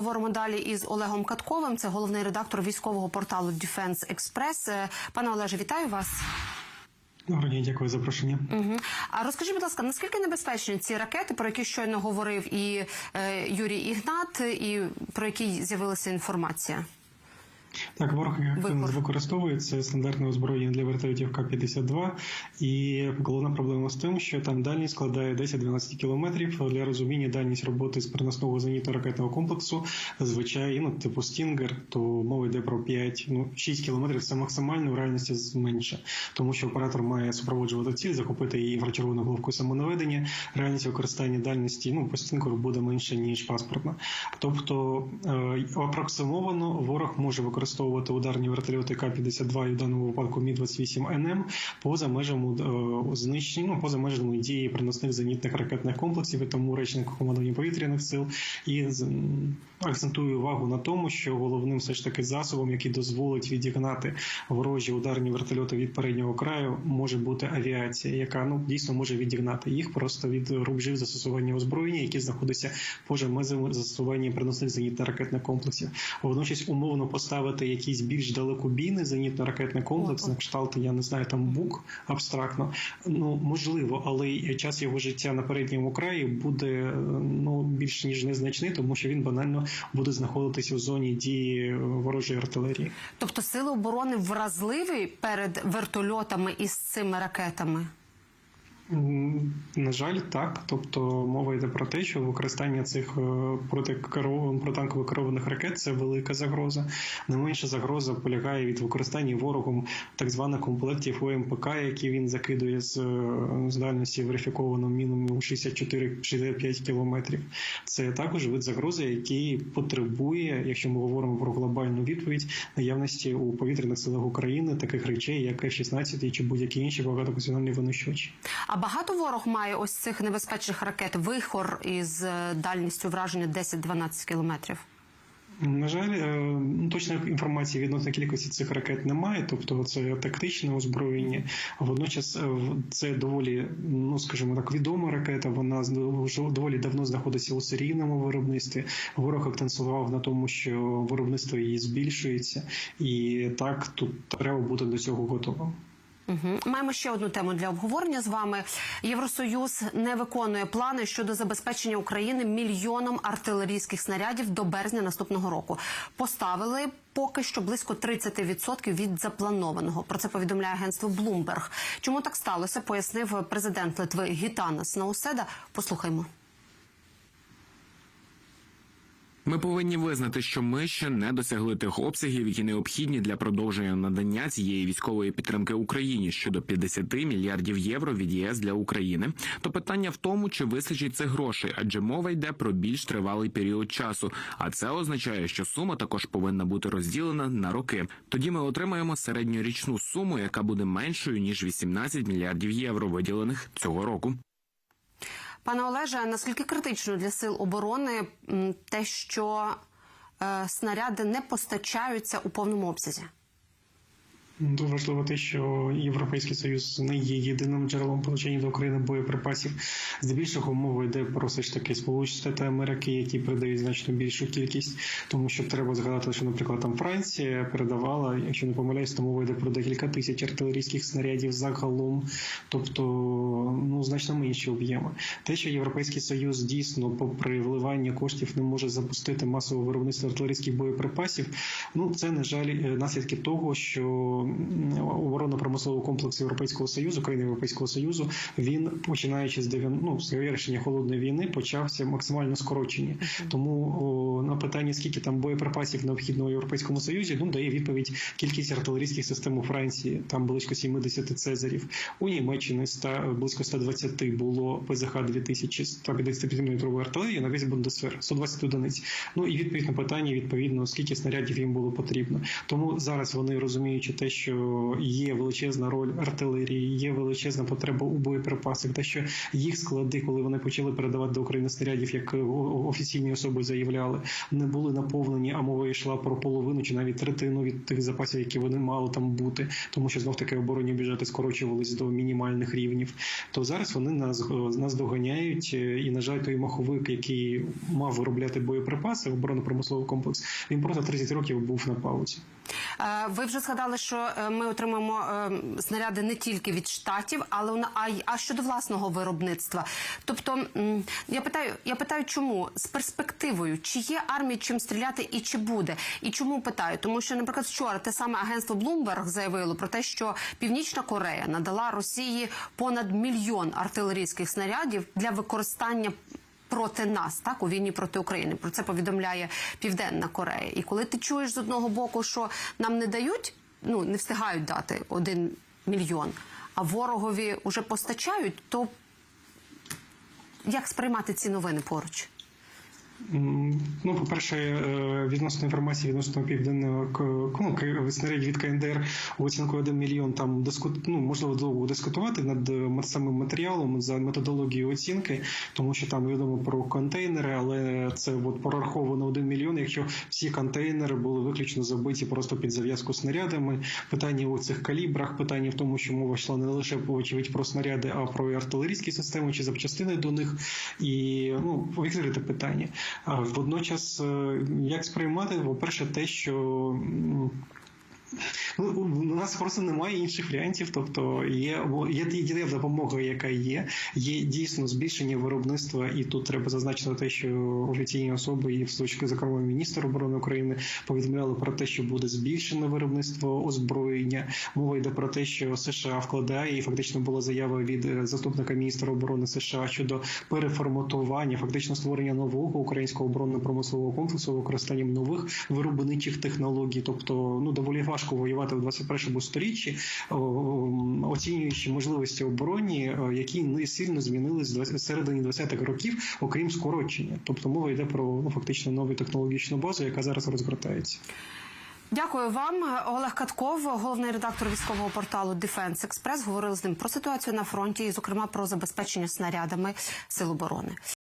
Говоримо далі із Олегом Катковим. Це головний редактор військового порталу Defense Express. Е, Пане Олеже, вітаю вас. Добрий день, дякую за запрошення. Угу. А розкажіть, будь ласка, наскільки небезпечні ці ракети, про які щойно говорив і е, Юрій Ігнат, і про які з'явилася інформація? Так, ворог активно використовує це стандартне озброєння для вертольотів К-52. І головна проблема з тим, що там дальність складає 10-12 кілометрів. Для розуміння дальність роботи з переносного зенітно-ракетного комплексу зазвичай, ну, типу Стінгер, то мова йде про 5, ну 6 кілометрів. Це максимально в реальності менше, тому що оператор має супроводжувати ціль, захопити її інфрачервону головку самонаведення. Реальність використання дальності ну по Стінгеру буде менше ніж паспортна. Тобто е, апроксимовано ворог може використовувати ударні вертольоти К-52 і в даному випадку Мі-28НМ поза межами е, знищення, ну, поза межами дії приносних зенітних ракетних комплексів, і тому речник командування повітряних сил і з- м, акцентує увагу на тому, що головним все ж таки засобом, який дозволить відігнати ворожі ударні вертольоти від переднього краю, може бути авіація, яка ну дійсно може відігнати їх просто від рубежів застосування озброєння, які знаходяться поза межами застосування приносних зенітно-ракетних комплексів. Водночас умовно поставити якийсь більш далекобійний зенітно-ракетний комплекс, на кшталт, я не знаю, там бук абстрактно. Ну можливо, але час його життя на передньому краї буде ну більш ніж незначний, тому що він банально буде знаходитися в зоні дії ворожої артилерії. Тобто сили оборони вразливі перед вертольотами із цими ракетами? На жаль, так. Тобто мова йде про те, що використання цих е, протитанкових керованих ракет це велика загроза. Не менша загроза полягає від використання ворогом так званих комплектів ОМПК, які він закидує з, е, з дальності верифіковано мінімум 64-65 кілометрів. Це також вид загрози, який потребує, якщо ми говоримо про глобальну відповідь, наявності у повітряних силах України таких речей, як F-16 чи будь-які інші багатофункціональні винищувачі. Багато ворог має ось цих небезпечних ракет вихор із е, дальністю враження 10-12 кілометрів. На жаль, е, ну, точної інформації відносно кількості цих ракет немає, тобто це тактичне озброєння. Водночас е, це доволі, ну скажімо так, відома ракета. Вона доволі давно знаходиться у серійному виробництві. Ворог акцентував на тому, що виробництво її збільшується, і так тут треба бути до цього готовим. Угу. Маємо ще одну тему для обговорення з вами. Євросоюз не виконує плани щодо забезпечення України мільйоном артилерійських снарядів до березня наступного року. Поставили поки що близько 30% від запланованого. Про це повідомляє агентство Bloomberg. Чому так сталося? Пояснив президент Литви Гітанас Науседа. Послухаймо. Ми повинні визнати, що ми ще не досягли тих обсягів, які необхідні для продовження надання цієї військової підтримки Україні щодо 50 мільярдів євро від ЄС для України. То питання в тому, чи вистачить цих грошей, адже мова йде про більш тривалий період часу. А це означає, що сума також повинна бути розділена на роки. Тоді ми отримаємо середньорічну суму, яка буде меншою ніж 18 мільярдів євро, виділених цього року. Пане Олеже, наскільки критично для сил оборони те, що е, снаряди не постачаються у повному обсязі? Дуже важливо те, що Європейський Союз не є єдиним джерелом получення до України боєприпасів. Здебільшого мова йде про все ж таки Сполучені Штати Америки, які передають значно більшу кількість, тому що треба згадати, що, наприклад, там Франція передавала, якщо не помиляюсь, то мова йде про декілька тисяч артилерійських снарядів загалом, тобто ну значно менші об'єми. Те, що Європейський Союз дійсно, попри вливання коштів, не може запустити масове виробництво артилерійських боєприпасів. Ну це на жаль наслідки того, що оборонно-промисловий комплекс Європейського союзу, країни Європейського союзу, він починаючи з 90, ну, з завершення холодної війни, почався максимально скорочення. Тому о, на питання, скільки там боєприпасів необхідно у європейському союзі, ну дає відповідь кількість артилерійських систем у Франції. Там близько 70 цезарів. У Німеччині ста близько 120 було ПЗХ 2000 155 мм артилерії на весь Бундесвер, 120 одиниць. Ну і відповідь на питання, відповідно, скільки снарядів їм було потрібно. Тому зараз вони розуміючи те, що є величезна роль артилерії, є величезна потреба у боєприпасах, та що їх склади, коли вони почали передавати до України снарядів, як е, офіційні особи заявляли, не були наповнені, а мова йшла про половину чи навіть третину від тих запасів, які вони мали там бути, тому що знов таки оборонні бюджети скорочувались до мінімальних рівнів. То зараз вони нас нас доганяють, е, і на жаль, той маховик, який мав виробляти боєприпаси, оборонно-промисловий комплекс, він просто 30 років був на паузі. Е, Ви вже згадали, що е, ми отримуємо е, снаряди не тільки від штатів, але а, щодо власного виробництва. Тобто я питаю, я питаю, чому з перспективою, чи є армії чим стріляти і чи буде? І чому питаю? Тому що, наприклад, вчора те саме агентство Bloomberg заявило про те, що Північна Корея надала Росії понад мільйон артилерійських снарядів для використання проти нас, так у війні проти України. Про це повідомляє Південна Корея. І коли ти чуєш з одного боку, що нам не дають, ну не встигають дати один мільйон, а ворогові вже постачають, то як сприймати ці новини поруч? Ну, по-перше, е, відносно інформації відносно південного ну, снарядів від КНДР у оцінку 1 мільйон там ну, можливо довго дискутувати над е, самим матеріалом за методологією оцінки, тому що там відомо про контейнери, але це от прораховано 1 мільйон. Якщо всі контейнери були виключно забиті просто під зав'язку снарядами, питання у цих калібрах, питання в тому, що мова йшла не лише очевидь про снаряди, а про артилерійські системи чи запчастини до них, і ну відкрите питання. Водночас, е, як сприймати, по-перше, те, що нас просто немає інших варіантів. Тобто є, є, є допомога, яка є. Є дійсно збільшення виробництва, і тут треба зазначити те, що офіційні особи і в точки зокрема міністр оборони України повідомляли про те, що буде збільшено виробництво озброєння. Мова йде про те, що США вкладає, і фактично була заява від е, заступника міністра оборони США щодо переформатування, фактично створення нового українського оборонно-промислового комплексу використанням нових виробничих технологій. Тобто, ну доволі важко воювати в 21 сторіччі, о, о, оцінюючи можливості обороні, які не сильно змінились з 20 з середини 20-х років, окрім скорочення. Тобто мова йде про ну фактично нову технологічну базу, яка зараз розгортається. Дякую вам, Олег Катков, головний редактор військового порталу Defense Express. Говорили з ним про ситуацію на фронті, і, зокрема, про забезпечення снарядами сил оборони.